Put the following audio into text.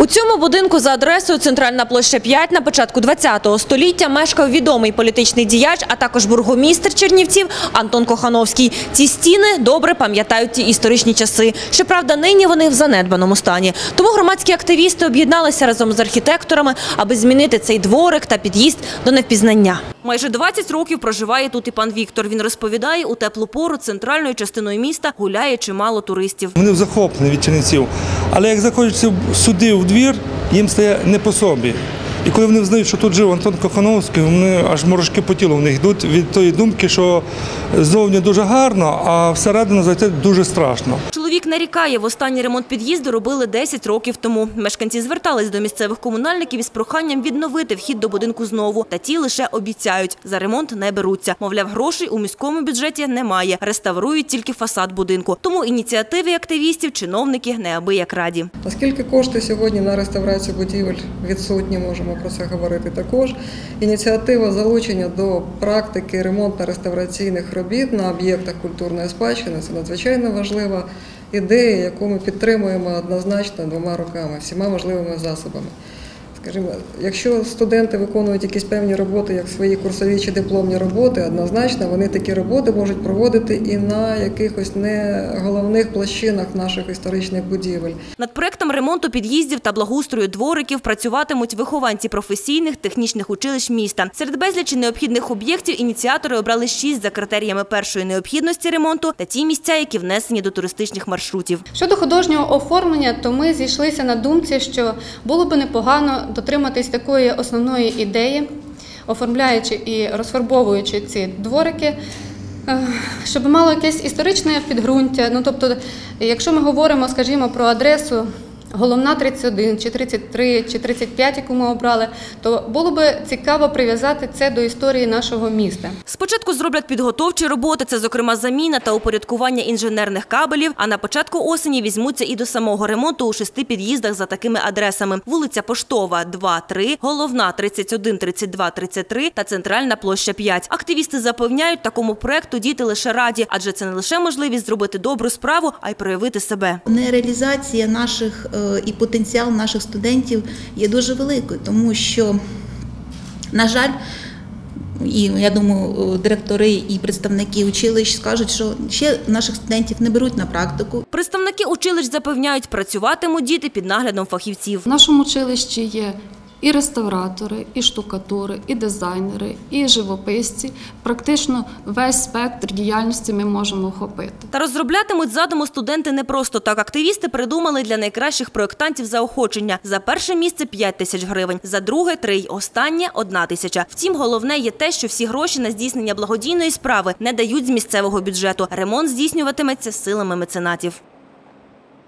У цьому будинку за адресою Центральна площа 5 на початку 20-го століття мешкав відомий політичний діяч, а також бургомістр Чернівців Антон Кохановський. Ці стіни добре пам'ятають ті історичні часи. Щоправда, нині вони в занедбаному стані. Тому громадські активісти об'єдналися разом з архітекторами, аби змінити цей дворик та під'їзд до невпізнання. Майже 20 років проживає тут і пан Віктор. Він розповідає, у теплу пору центральною частиною міста гуляє чимало туристів. Вони захоплені від Чернівців. Але як заходять сюди в двір, їм стає не по собі. І коли вони знають, що тут жив Антон Кохановський, вони аж морожки по тілу в них йдуть від тої думки, що зовні дуже гарно, а всередину зайти дуже страшно. Чоловік нарікає, в останній ремонт під'їзду робили 10 років тому. Мешканці звертались до місцевих комунальників із проханням відновити вхід до будинку знову. Та ті лише обіцяють, за ремонт не беруться. Мовляв, грошей у міському бюджеті немає. Реставрують тільки фасад будинку. Тому ініціативі активістів чиновники неабияк раді. Оскільки кошти сьогодні на реставрацію будівель відсутні, можемо про це говорити також. Ініціатива залучення до практики ремонтно-реставраційних робіт на об'єктах культурної спадщини це надзвичайно важлива ідея, яку ми підтримуємо однозначно двома руками, всіма можливими засобами. Скажімо, якщо студенти виконують якісь певні роботи, як свої курсові чи дипломні роботи, однозначно вони такі роботи можуть проводити і на якихось не головних площинах наших історичних будівель. Над проектом ремонту під'їздів та благоустрою двориків працюватимуть вихованці професійних технічних училищ міста. Серед безлічі необхідних об'єктів ініціатори обрали шість за критеріями першої необхідності ремонту та ті місця, які внесені до туристичних маршрутів. Щодо художнього оформлення, то ми зійшлися на думці, що було би непогано дотриматись такої основної ідеї, оформляючи і розфарбовуючи ці дворики. е, Щоб мало якесь історичне підґрунтя. Ну тобто, якщо ми говоримо, скажімо, про адресу головна 31, чи 33, чи 35, яку ми обрали, то було би цікаво прив'язати це до історії нашого міста. Спочатку зроблять підготовчі роботи, це, зокрема, заміна та упорядкування інженерних кабелів. А на початку осені візьмуться і до самого ремонту у шести під'їздах за такими адресами: вулиця Поштова, 2, 3, головна 31, 32, 33 та центральна площа 5. Активісти запевняють, такому проекту діти лише раді, адже це не лише можливість зробити добру справу, а й проявити себе. Нереалізація наших е, і потенціал наших студентів є дуже великою, тому що, на жаль, і я думаю, е, директори і представники училищ скажуть, що ще наших студентів не беруть на практику. Представники училищ запевняють, працюватимуть діти під наглядом фахівців. В нашому училищі є і реставратори, і штукатури, і дизайнери, і живописці. Практично весь спектр діяльності ми можемо охопити. Та розроблятимуть задуму студенти не просто так. Активісти придумали для найкращих проєктантів заохочення. За перше місце 5 тисяч гривень, за друге – 3, й останнє – 1 тисяча. Втім, головне є те, що всі гроші на здійснення благодійної справи не дають з місцевого бюджету. Ремонт здійснюватиметься силами меценатів.